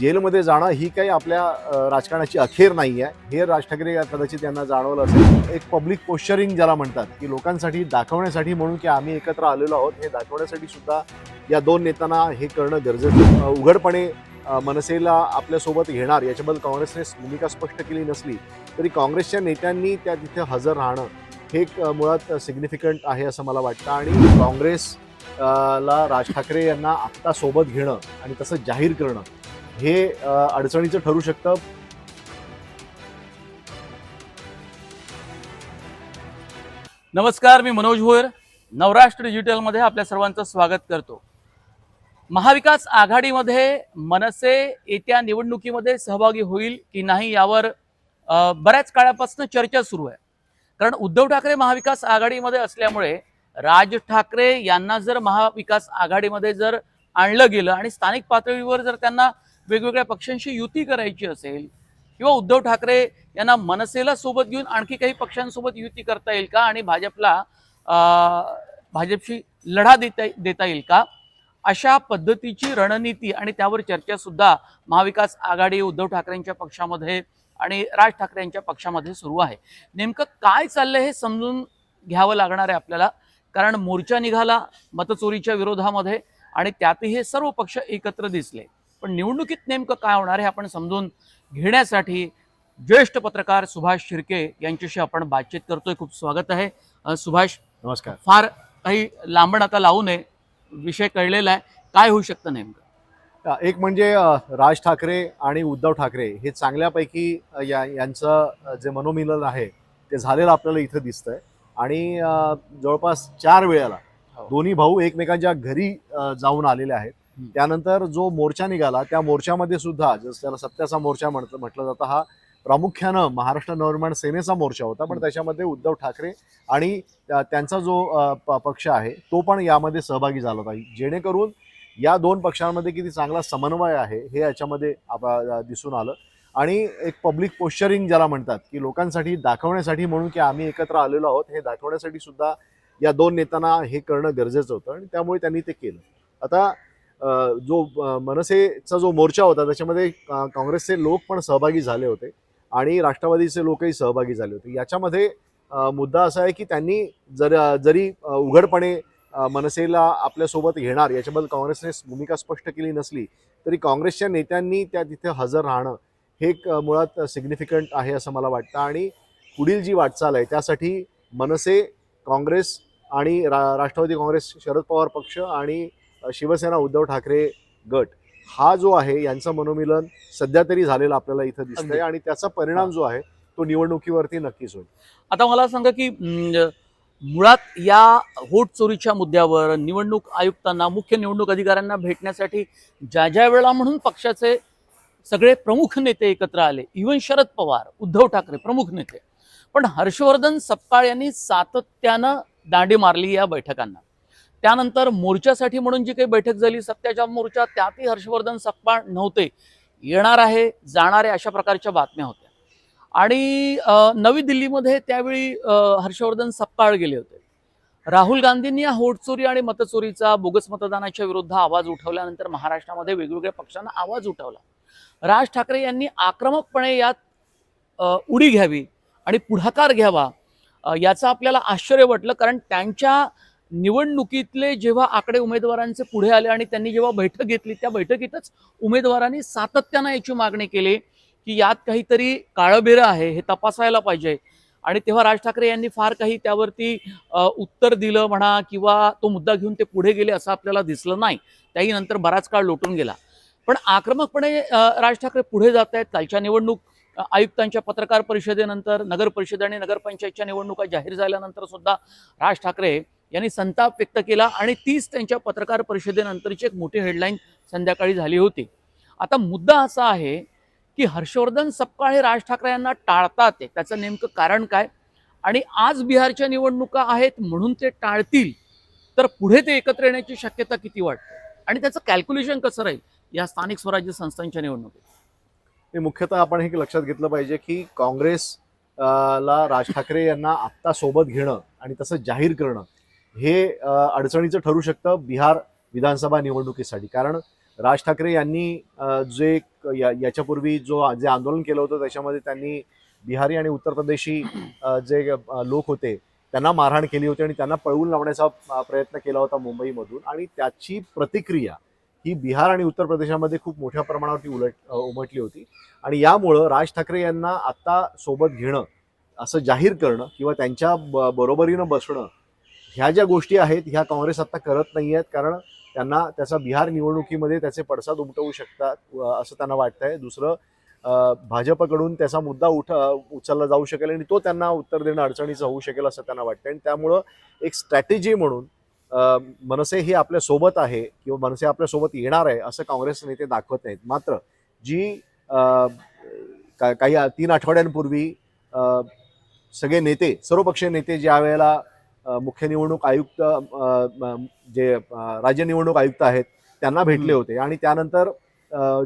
जेलमध्ये जाणं ही काही आपल्या राजकारणाची अखेर नाही आहे हे राज ठाकरे कदाचित यांना जाणवलं असेल. एक पब्लिक पोश्चरिंग ज्याला म्हणतात की लोकांसाठी दाखवण्यासाठी म्हणून की आम्ही एकत्र आलेलो आहोत हे दाखवण्यासाठी सुद्धा या दोन नेत्यांना हे करणं गरजेचं उघडपणे मनसेला आपल्यासोबत घेणार याच्याबद्दल काँग्रेसने भूमिका स्पष्ट केली नसली तरी काँग्रेसच्या नेत्यांनी त्या तिथे हजर राहणं हे एक मुळात सिग्निफिकंट आहे असं मला वाटतं. आणि काँग्रेस ला राज ठाकरे यांना आत्ता सोबत घेणं आणि तसं जाहीर करणं हे अडचणीचं ठरू शकतं. नमस्कार मी मनोज भोयर. नवराष्ट्र डिजिटलमध्ये आपल्या सर्वांचं स्वागत करतो. महाविकास आघाडीमध्ये मनसे येत्या निवडणुकीमध्ये सहभागी होईल की नाही यावर बऱ्याच काळापासून चर्चा सुरू आहे. कारण उद्धव ठाकरे महाविकास आघाडीमध्ये असल्यामुळे राज ठाकरे यांना जर महाविकास आघाडीमध्ये जर आणलं गेलं आणि स्थानिक पातळीवर जर त्यांना वेगवेगळ्या पक्षांशी युती करायची असेल किंवा उद्धव ठाकरे यांना मनसेला सोबत घेऊन आणखी काही पक्षांसोबत युती करता येईल का आणि भाजपला भाजपशी लढा देता देता येईल का? अशा पद्धतीची रणनीती आणि त्यावर चर्चासुद्धा महाविकास आघाडी उद्धव ठाकरेंच्या पक्षामध्ये आणि राज ठाकरे यांच्या पक्षामध्ये सुरू आहे. नेमकं काय चाललंय हे समजून घ्यावं लागणार आहे आपल्याला? कारण मोर्चा निघाला मतचोरीच्या विरोधामध्ये आणि त्यातही हे सर्व पक्ष एकत्र दिसले. पण निवडणुकीत नेमकं काय होणार हे आपण समजून घेण्यासाठी ज्येष्ठ पत्रकार सुभाष शिर्के यांच्याशी आपण बातचीत करतोय. खूप स्वागत आहे. सुभाष नमस्कार. फार काही लांबण आता लावू नये. विषय कळलेला आहे. काय होऊ शकतं नेमकं? एक म्हणजे राज ठाकरे आणि उद्धव ठाकरे हे चांगल्यापैकी या यांचं जे मनोमिलन आहे ते झालेलं आपल्याला इथं दिसतंय. आणि जवळपास चार वेळेला हो. दोन्ही भाऊ एकमेकांच्या घरी जाऊन आलेले आहेत. त्यानंतर जो मोर्चा निघाला त्या मोर्चामध्ये सुद्धा जसं त्याला सत्याचा मोर्चा म्हटलं म्हटलं जातं हा प्रामुख्यानं महाराष्ट्र नवनिर्माण सेनेचा मोर्चा होता. पण. त्याच्यामध्ये उद्धव ठाकरे आणि त्या- त्यांचा जो पक्ष आहे तो पण यामध्ये सहभागी झाला होता. जेणेकरून या दोन पक्षांमध्ये किती चांगला समन्वय आहे हे याच्यामध्ये दिसून आलं. आणि एक पब्लिक पोश्चरिंग ज्याला म्हणतात की लोकांसाठी दाखवण्यासाठी म्हणून की आम्ही एकत्र आलेलो आहोत हे दाखवण्यासाठी सुद्धा या दोन नेत्यांना हे करणं गरजेचं होतं आणि त्यामुळे त्यांनी ते केलं. आता जो मनसेचा जो मोर्चा होता त्याच्यामध्ये काँग्रेसचे लोक पण सहभागी झाले होते आणि राष्ट्रवादीचे लोकही सहभागी झाले होते. याच्यामध्ये मुद्दा असा आहे की त्यांनी जर जरी उघडपणे मनसेला आपल्यासोबत घेणार याच्याबद्दल काँग्रेसने भूमिका स्पष्ट केली नसली तरी काँग्रेसच्या नेत्यांनी त्या तिथे हजर राहणं हे एक मुळात सिग्निफिकंट आहे असं मला वाटतं. आणि पुढील जी वाटचाल आहे त्यासाठी मनसे काँग्रेस आणि रा राष्ट्रवादी काँग्रेस शरद पवार पक्ष आणि शिवसेना उद्धव ठाकरे गट हा जो आहे यांचं मनोमिलन सध्या तरी झालेलं आपल्याला इथं. दिसतंय आणि त्याचा परिणाम जो आहे तो निवडणुकीवरती नक्कीच होईल. आता मला सांगा की मुळात या वोट चोरीच्या मुद्द्यावर निवडणूक आयुक्तांना मुख्य निवडणूक अधिकाऱ्यांना भेटण्यासाठी ज्या ज्या वेळा म्हणून पक्षाचे सगळे प्रमुख नेते एकत्र आले इवन शरद पवार उद्धव ठाकरे प्रमुख नेते पण हर्षवर्धन सपकाळ यांनी सातत्यानं दांडी मारली या बैठकांना. त्यानंतर मोर्चासाठी म्हणून जी काही बैठक झाली सत्याच्या मोर्चा त्यातही हर्षवर्धन सपकाळ नव्हते. येणार आहे जाणार आहे अशा प्रकारच्या बातम्या होत्या. आणि नवी दिल्लीमध्ये त्यावेळी हर्षवर्धन सपकाळ गेले होते. राहुल गांधींनी या होटचोरी आणि मतचोरीचा बोगस मतदानाच्या विरुद्ध आवाज उठवल्यानंतर महाराष्ट्रामध्ये वेगवेगळ्या पक्षांना आवाज उठवला. राज ठाकरे यांनी आक्रमकपणे यात उडी घ्यावी आणि पुढाकार घ्यावा याचा याचं आपल्याला आश्चर्य वाटलं कारण त्यांच्या निवडणुकीतले जेव्हा आकडे उमेदवारांचे पुढे आले आणि त्यांनी जेव्हा बैठक घेतली त्या बैठकीतच उमेदवारांनी सातत्यानं याची मागणी केली की यात काहीतरी काळबेरं आहे हे तपासायला पाहिजे. आणि तेव्हा राज ठाकरे यांनी फार काही त्यावरती उत्तर दिलं म्हणा किंवा तो मुद्दा घेऊन ते पुढे गेले असं आपल्याला दिसलं नाही. त्याही नंतर बराच काळ लोटून गेला. पण आक्रमकपणे राज ठाकरे पुढे जात आहेत. कालच्या निवडणूक आयुक्तांच्या पत्रकार परिषदेनंतर नगर परिषद आणि नगरपंचायतच्या निवडणुका जाहीर झाल्यानंतर सुद्धा राज ठाकरे यांनी संताप व्यक्त केला आणि तीच त्यांच्या पत्रकार परिषदेनंतरची एक मोठी हेडलाईन संध्याकाळी झाली होती. आता मुद्दा असा आहे की हर्षवर्धन सपकाळ हे राज ठाकरे यांना टाळतात त्याचं नेमकं कारण काय? आणि आज बिहारच्या निवडणुका आहेत म्हणून ते टाळतील तर पुढे ते एकत्र येण्याची शक्यता किती वाटते? आणि त्याचं कॅल्क्युलेशन कसं राहील या स्थानिक स्वराज्य संस्थांच्या निवडणुकीत? हे मुख्यतः आपण हे लक्षात घेतलं पाहिजे की काँग्रेस ला राज ठाकरे यांना आत्ता सोबत घेणं आणि तसं जाहीर करणं हे अडचणीचं ठरू शकतं बिहार विधानसभा निवडणुकीसाठी. कारण राज ठाकरे यांनी जे या- याच्यापूर्वी जो जे आंदोलन केलं होतं त्याच्यामध्ये त्यांनी बिहारी आणि उत्तर प्रदेशी जे लोक होते त्यांना मारहाण केली होती आणि त्यांना पळवून लावण्याचा प्रयत्न केला होता मुंबईमधून. आणि त्याची प्रतिक्रिया ही बिहार आणि उत्तर प्रदेशामध्ये खूप मोठ्या प्रमाणावरती उलट उमटली होती. आणि यामुळं राज ठाकरे यांना आत्ता सोबत घेणं असं जाहीर करणं किंवा त्यांच्या ब- बरोबरीनं बसणं ह्या ज्या गोष्टी आहेत ह्या काँग्रेस आता करत नाही आहेत कारण त्यांना त्याचा बिहार निवडणुकीमध्ये त्याचे पडसाद उमटवू शकतात असं त्यांना वाटतंय. दुसरं भाजपकडून त्याचा मुद्दा उठ उचलला जाऊ शकेल आणि तो त्यांना उत्तर देणं अडचणीचं होऊ शकेल असं त्यांना वाटतं आणि त्यामुळं एक स्ट्रॅटेजी म्हणून मनसे ही आपल्यासोबत आहे किंवा मनसे आपल्यासोबत येणार आहे असं काँग्रेस नेते दाखवत नाहीत. मात्र जी काही तीन आठवड्यांपूर्वी सगळे नेते सर्वपक्षीय नेते ज्या वेळेला मुख्य निवडणूक आयुक्त जे राज्य निवडणूक आयुक्त आहेत त्यांना भेटले. होते. आणि त्यानंतर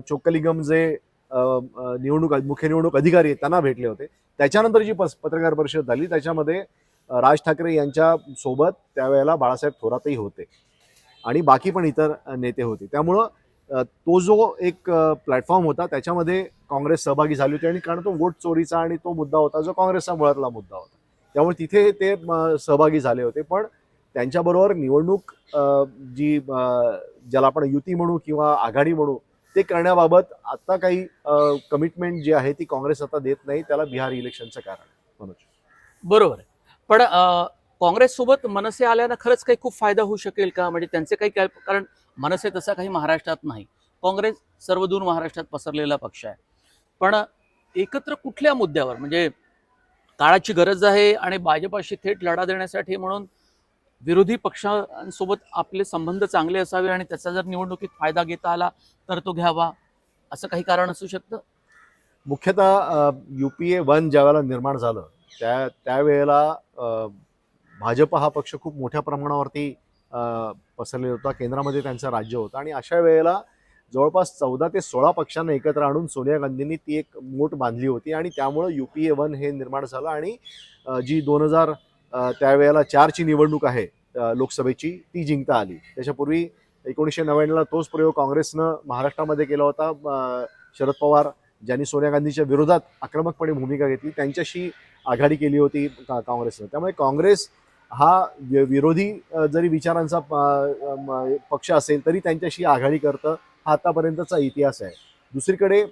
चोक्कलिंगम जे निवडणूक मुख्य निवडणूक अधिकारी आहेत त्यांना भेटले होते. त्याच्यानंतर जी पत्रकार परिषद झाली त्याच्यामध्ये राज ठाकरे यांच्या सोबत त्यावेळेला बाळासाहेब थोरातही होते. आणि बाकी पण इतर नेते होते. त्यामुळं तो जो एक प्लॅटफॉर्म होता त्याच्यामध्ये काँग्रेस सहभागी झाली होती. आणि कारण तो वोट चोरीचा आणि तो मुद्दा होता जो काँग्रेसचा मुळातला मुद्दा होता. त्यामुळे तिथे ते सहभागी झाले होते. पण त्यांच्याबरोबर निवडणूक जी ज्याला आपण युती म्हणू किंवा आघाडी म्हणू ते करण्याबाबत आता काही कमिटमेंट जी आहे ती काँग्रेस आता देत नाही. त्याला बिहार इलेक्शनचं कारण. आहे. मनोज. बरोबर आहे. पण काँग्रेस काँग्रेससोबत मनसे आल्यानं खरंच काही खूप फायदा होऊ शकेल का? म्हणजे त्यांचे काही कारण मनसे तसा काही महाराष्ट्रात नाही. काँग्रेस सर्वदूर महाराष्ट्रात पसरलेला पक्ष आहे. पण एकत्र कुठल्या मुद्द्यावर? म्हणजे काळाची गरज आहे आणि भाजपाशी थेट लढा देण्यासाठी म्हणून विरोधी पक्षांसोबत आपले संबंध चांगले असावे आणि त्याचा जर निवडणुकीत फायदा घेता आला तर तो घ्यावा. असं काही कारण असू शकतं? मुख्यतः यू पी ए वन ज्यावेळेला निर्माण झालं त्या त्यावेळेला भाजप हा पक्ष खूप मोठ्या प्रमाणावरती पसरलेला होता. केंद्रामध्ये त्यांचं राज्य होतं. आणि अशा वेळेला जवळपास चौदा ते सोळा पक्षांना एकत्र आणून सोनिया गांधींनी ती एक मोठ बांधली होती आणि त्यामुळं यू पी ए वन हे निर्माण झालं आणि जी दोन हजार त्यावेळेला चारची निवडणूक आहे लोकसभेची ती जिंकता आली. त्याच्यापूर्वी एकोणीसशे नव्याण्णवला तोच प्रयोग काँग्रेसनं महाराष्ट्रामध्ये केला होता. शरद पवार ज्यांनी सोनिया गांधीच्या विरोधात आक्रमकपणे भूमिका घेतली त्यांच्याशी आघाडी केली होती का- काँग्रेसनं. त्यामुळे काँग्रेस हा विरोधी जरी विचारांचा पक्ष असेल तरी त्यांच्याशी आघाडी करतं. हा आतापर्यंतचा इतिहास आहे. दुसरीकडे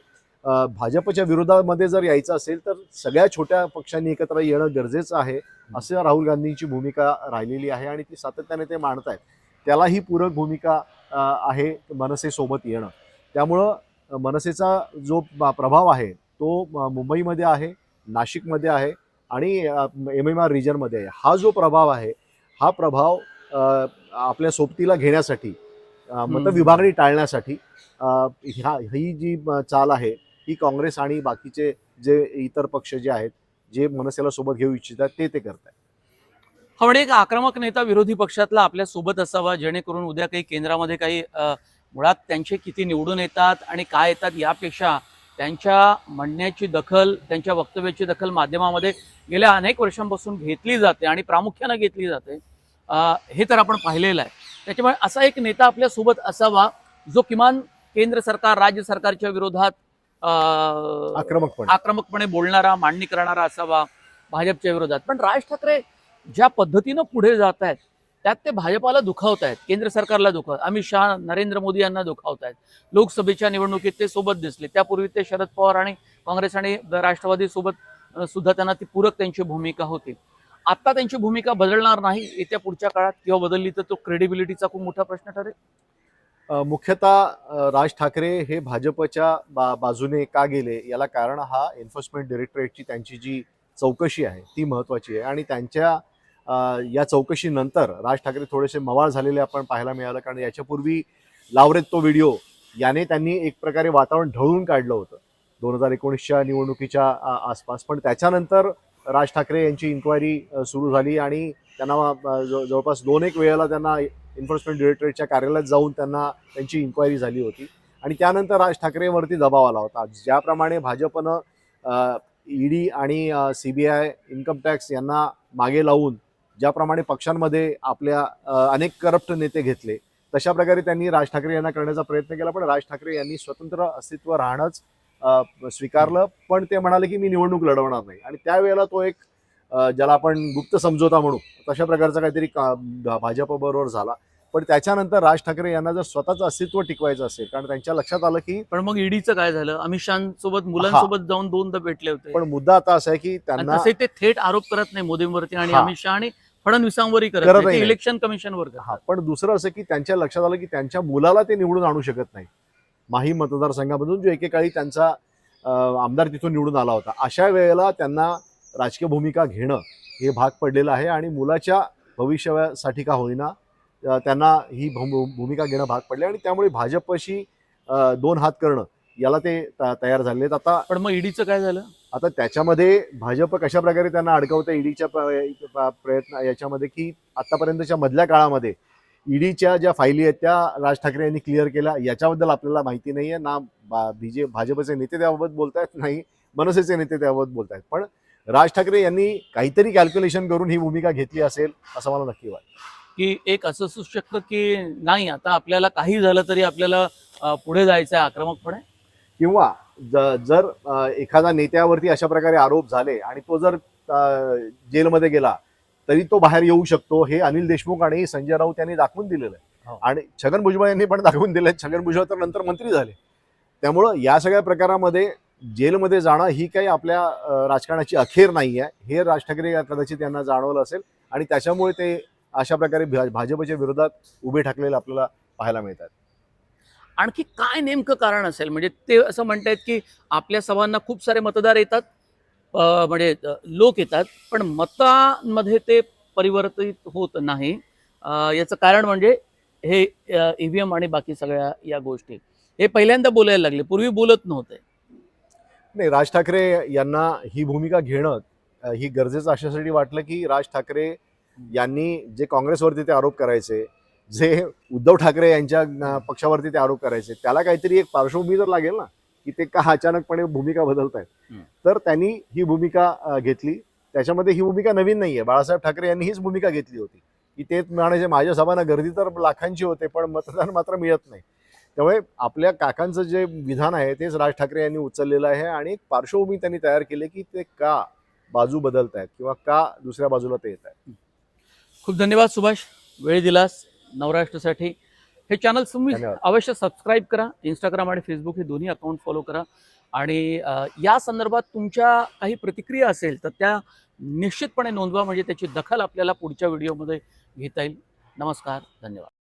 भाजपच्या विरोधामध्ये जर यायचं असेल तर सगळ्या छोट्या पक्षांनी एकत्र येणं गरजेचं आहे असं राहुल गांधींची भूमिका राहिलेली आहे आणि ती सातत्याने ते मांडत आहेत त्याला ही पूरक भूमिका आहे मनसेसोबत येणं. त्यामुळं मनसेचा जो प्रभाव आहे तो मुंबईमध्ये आहे नाशिकमध्ये आहे आणि एम एम आर रिजनमध्ये आहे. हा जो प्रभाव आहे हा प्रभाव आपल्या सोबतीला घेण्यासाठी मतविभागणी टाळण्यासाठी ह्या ही जी चाल आहे ही काँग्रेस आणि बाकीचे जे इतर पक्ष जे आहेत जे मनसेला सोबत घेऊ इच्छितात ते ते करत आहेत हा म्हणजे एक आक्रमक नेता विरोधी पक्षातला आपल्यासोबत असावा जेणेकरून उद्या काही केंद्रामध्ये काही मुळात त्यांचे किती निवडून येतात आणि काय येतात यापेक्षा त्यांच्या म्हणण्याची दखल त्यांच्या वक्तव्याची दखल माध्यमामध्ये गेल्या अनेक वर्षांपासून घेतली जाते आणि प्रामुख्यानं घेतली जाते. हे तर आपण पाहिलेलं आहे. त्याच्यामुळे असा एक नेता आपल्यासोबत असावा जो किमान केंद्र सरकार राज्य सरकारच्या विरोधात आक्रमकपणे. आक्रमकपणे बोलणारा मांडणी करणारा असावा भाजपच्या विरोधात. पण राज ठाकरे ज्या पद्धतीनं पुढे जात आहेत त्यात ते भाजपाला दुखावत आहेत केंद्र सरकारला दुखावत. अमित शहा नरेंद्र मोदी यांना दुखावत आहेत लोकसभेच्या निवडणुकीत ते सोबत दिसले. त्यापूर्वी ते शरद पवार आणि काँग्रेस आणि राष्ट्रवादी सोबत सुद्धा त्यांना ती पूरक त्यांची भूमिका होती. आता त्यांची भूमिका बदलणार नाही येत्या पुढच्या काळात किंवा बदलली तर तो क्रेडिबिलिटीचा खूप मोठा प्रश्न ठरेल. मुख्यतः राज ठाकरे हे भाजपच्या बा बाजूने का गेले? याला कारण हा एन्फोर्समेंट डायरेक्टरेटची त्यांची जी चौकशी आहे ती महत्त्वाची आहे. आणि त्यांच्या या चौकशीनंतर राज ठाकरे थोडेसे मवाळ झालेले आपण पाहायला मिळालं. कारण याच्यापूर्वी लावरेत तो व्हिडिओ याने त्यांनी एक प्रकारे वातावरण ढळून काढलं होतं. दोन हजार एकोणीसच्या निवडणुकीच्या आसपास. पण त्याच्यानंतर राज ठाकरे यांची इन्क्वायरी सुरू झाली आणि त्यांना जवळपास दोन एक वेळेला त्यांना एन्फोर्समेंट डिरेक्टरेटच्या कार्यालयात जाऊन त्यांना त्यांची इन्क्वायरी झाली होती. आणि त्यानंतर राज ठाकरेवरती दबाव आला होता. ज्याप्रमाणे भाजपनं ईडी आणि C B I income tax यांना मागे लावून ज्याप्रमाणे पक्षांमध्ये आपल्या अनेक करप्ट नेते घेतले तशा प्रकारे त्यांनी राज ठाकरे यांना करण्याचा प्रयत्न केला. पण राज ठाकरे यांनी स्वतंत्र अस्तित्व राहणंच स्वीकारलं पण ते म्हणाले की मी निवडणूक लढवणार नाही. आणि त्यावेळेला तो एक ज्याला आपण गुप्त समझोता म्हणू तशा प्रकारचा काहीतरी का- भाजपबरोबर झाला. पण त्याच्यानंतर राज ठाकरे यांना जर स्वतःचं अस्तित्व टिकवायचं असेल कारण त्यांच्या लक्षात आलं की पण मग ईडीचं काय झालं? अमित शहासोबत मुलांसोबत जाऊन दोनदा भेटले होते. पण मुद्दा आता असा आहे की त्यांना ते थेट आरोप करत नाही मोदींवरती आणि. अमित शहा आणि फडणवीसांवरही करत. इलेक्शन कमिशनवर पण दुसरं असं की त्यांच्या लक्षात आलं की त्यांच्या मुलाला ते निवडून आणू शकत नाही. माही मतदारसंघामधून जो एकेकाळी त्यांचा आमदार तिथून निवडून आला होता. अशा वेळेला त्यांना राजकीय भूमिका घेणं हे भाग पडलेलं आहे आणि मुलाच्या भविष्यासाठी का होईना त्यांना ही भूम- भूमिका घेणं भाग पडले आणि त्यामुळे भाजपशी दोन हात करणं याला ते त- तयार झाले आहेत. आता पण मग ईडीचं काय झालं? आता त्याच्यामध्ये भाजप कशा प्रकारे त्यांना अडकवतं ईडीच्या प्रयत्न याच्यामध्ये की आतापर्यंतच्या मधल्या काळामध्ये ईडीच्या ज्या फायली आहेत त्या राज ठाकरे यांनी क्लिअर केल्या. याच्याबद्दल आपल्याला माहिती नाहीये. ना बीजे भाजपचे नेते त्याबाबत बोलतायत नाही मनसेचे नेते त्याबाबत बोलतायत. पण राज ठाकरे यांनी काहीतरी कॅल्क्युलेशन करून ही भूमिका घेतली असेल असं मला नक्की वाटतं. की एक असं असू शकतं की नाही आता आपल्याला काही झालं तरी आपल्याला पुढे जायचं आहे? आक्रमकपणे किंवा जर एखादा नेत्यावरती अशा प्रकारे आरोप झाले आणि तो जर जेलमध्ये गेला तरी तो बाहेर येऊ शकतो. हे अनिल देशमुख आणि संजय राऊत यांनी दाखवून दिलेलं आहे. हो. आणि छगन भुजबळ यांनी पण दाखवून दिलंय छगन भुजबळ तर नंतर मंत्री झाले. त्यामुळं या सगळ्या प्रकारामध्ये जेलमध्ये जाणं ही काही आपल्या राजकारणाची अखेर नाही आहे. हे राज ठाकरे कदाचित यांना जाणवलं असेल. आणि त्याच्यामुळे ते अशा प्रकारे भाजपच्या विरोधात उभे ठाकलेले आपल्याला पाहायला मिळतात. आणखी काय नेमकं कारण असेल? म्हणजे ते असं म्हणतायत की आपल्या सभांना खूप सारे मतदार येतात. म्हणजे लोक येतात पण मतांमध्ये ते परिवर्तित होत नाही. याचं कारण म्हणजे हे ईव्हीएम आणि बाकी सगळ्या या गोष्टी. हे पहिल्यांदा बोलायला लागले पूर्वी बोलत नव्हते. नाही राज ठाकरे यांना ही भूमिका घेणं ही गरजेचं अशासाठी वाटलं की राज ठाकरे यांनी जे काँग्रेसवरती ते आरोप करायचे जे उद्धव ठाकरे यांच्या पक्षावरती ते आरोप करायचे त्याला काहीतरी एक पार्श्वभूमी तर लागेल ना. की ते का अचानकपणे भूमिका बदलत आहेत. तर त्यांनी ही भूमिका घेतली. त्याच्यामध्ये ही भूमिका नवीन नाहीये. बाळासाहेब ठाकरे यांनी हीच भूमिका घेतली होती. की ते म्हणायचे माझ्या सभांना गर्दी तर लाखांची होते पण मतदान मात्र मिळत नाही. त्यामुळे आपल्या काकांचं जे विधान आहे तेच राज ठाकरे यांनी उचललेलं आहे आणि एक पार्श्वभूमी त्यांनी तयार केली की ते का बाजू बदलत आहेत किंवा का दुसऱ्या बाजूला ते येत आहेत खूप धन्यवाद सुभाष. वेळ दिलास नवराष्ट्रासाठी. हे चॅनल तुम्ही धन्यवाद. अवश्य सबस्क्राईब करा. इंस्टाग्राम आणि फेसबुक हे दोन्ही अकाउंट फॉलो करा. आणि अ, या संदर्भात तुमच्या काही प्रतिक्रिया असेल तर त्या निश्चितपणे नोंदवा. म्हणजे त्याची दखल आपल्याला पुढच्या व्हिडिओमध्ये घेता येईल. नमस्कार. धन्यवाद.